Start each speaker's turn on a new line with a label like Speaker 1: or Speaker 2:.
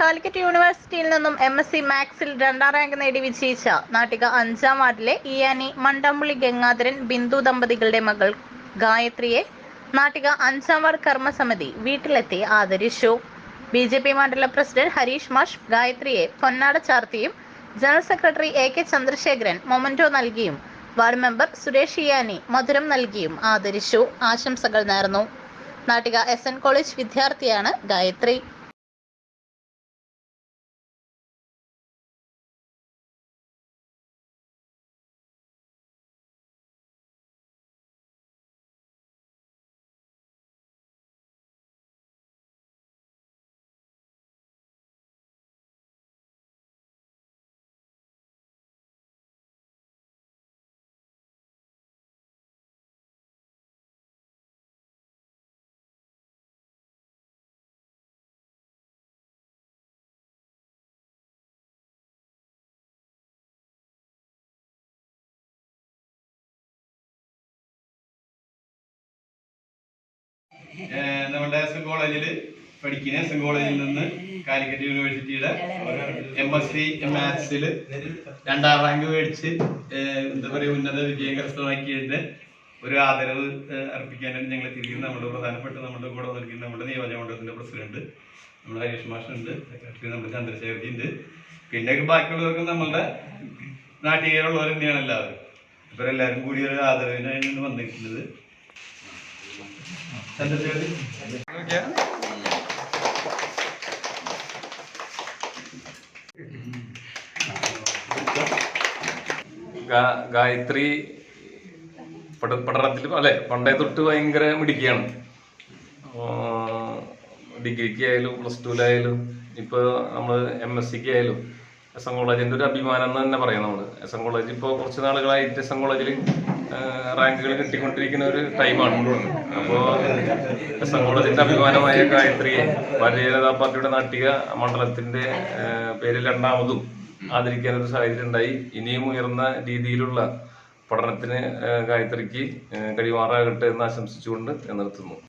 Speaker 1: കാലിക്കറ്റ് യൂണിവേഴ്സിറ്റിയിൽ നിന്നും M S C മാത്സിൽ രണ്ടാം റാങ്ക് നേടി വിജയിച്ച നാട്ടിക അഞ്ചാം വാർഡിലെ ഇയാനി മണ്ടമ്പുള്ളി ഗംഗാധരൻ ബിന്ദു ദമ്പതികളുടെ മകൾ ഗായത്രിയെ നാട്ടിക അഞ്ചാം വാർഡ് കർമ്മസമിതി വീട്ടിലെത്തി ആദരിച്ചു. ബി ജെ പി മണ്ഡലം പ്രസിഡന്റ് ഹരീഷ് മാഷ് ഗായത്രിയെ പൊന്നാട ചാർത്തിയും general secretary A K Chandrasekharan memento നൽകിയും വാർഡ് മെമ്പർ സുരേഷ് ഇയാനി മധുരം നൽകിയും ആദരിച്ചു. ആശംസകൾ നേർന്നു. നാട്ടിക എസ് എൻ കോളേജ് വിദ്യാർത്ഥിയാണ് ഗായത്രി.
Speaker 2: നമ്മുടെ എസ് എൻ കോളേജിൽ പഠിക്കുന്ന എസ് എൻ കോളേജിൽ നിന്ന് കാലിക്കറ്റ് യൂണിവേഴ്സിറ്റിയുടെ എം എസ് സി മാത്സിൽ രണ്ടാം റാങ്ക് മേടിച്ച് എന്താ പറയുക ഉന്നത വിജയം കരസ്ഥമാക്കിയതിന്റെ ഒരു ആദരവ് അർപ്പിക്കാനാണ് ഞങ്ങൾ എത്തിയിരിക്കുന്നത് നമ്മുടെ പ്രധാനപ്പെട്ട നമ്മുടെ കൂടെ വന്നിരിക്കുന്ന നമ്മുടെ നിയോജക മണ്ഡലത്തിന്റെ പ്രസിഡന്റ് നമ്മുടെ ഹരീഷ് മാഷ് ഉണ്ട് സെക്രട്ടറി നമ്മുടെ ചന്ദ്രശേഖർജി ഉണ്ട്. പിന്നെ ബാക്കിയുള്ളവർക്ക് നമ്മളുടെ നാട്ടികയിലുള്ളവർ തന്നെയാണ് എല്ലാവരും. ഇവരെല്ലാവരും കൂടി ഒരു ആദരവിനാണ് വന്നിരിക്കുന്നത്.
Speaker 3: ഗായത്രി പഠ- പഠനത്തിൽ അല്ലെ? പണ്ടേ തൊട്ട് ഭയങ്കര മിടിക്കുകയാണ് ഡിഗ്രിക്ക് ആയാലും പ്ലസ് ടുവിലായാലും ഇപ്പോൾ നമ്മൾ എം എസ് സിക്ക് ആയാലും എസ് എൻ കോളേജിന്റെ ഒരു അഭിമാനം എന്ന് തന്നെ പറയാം നമ്മൾ എസ് എൻ കോളേജ് ഇപ്പോൾ കുറച്ച് നാളുകളായിട്ട് എസ് എൻ കോളേജിൽ റാങ്കുകൾ കിട്ടിക്കൊണ്ടിരിക്കുന്ന ഒരു ടൈമാണ് അപ്പോൾ എസ് എൻ കോളേജിന്റെ അഭിമാനമായ ഗായത്രിയെ ഭാരതീയ ജനതാ പാർട്ടിയുടെ നാട്ടിക മണ്ഡലത്തിന്റെ പേരിൽ രണ്ടാമതും ആദരിക്കാൻ ഒരു സാഹചര്യം ഉണ്ടായി. ഇനിയും ഉയർന്ന രീതിയിലുള്ള പഠനത്തിന് ഗായത്രിക്ക് കഴിയുമാറാകട്ടെ എന്ന് ആശംസിച്ചുകൊണ്ട് നിർത്തുന്നു.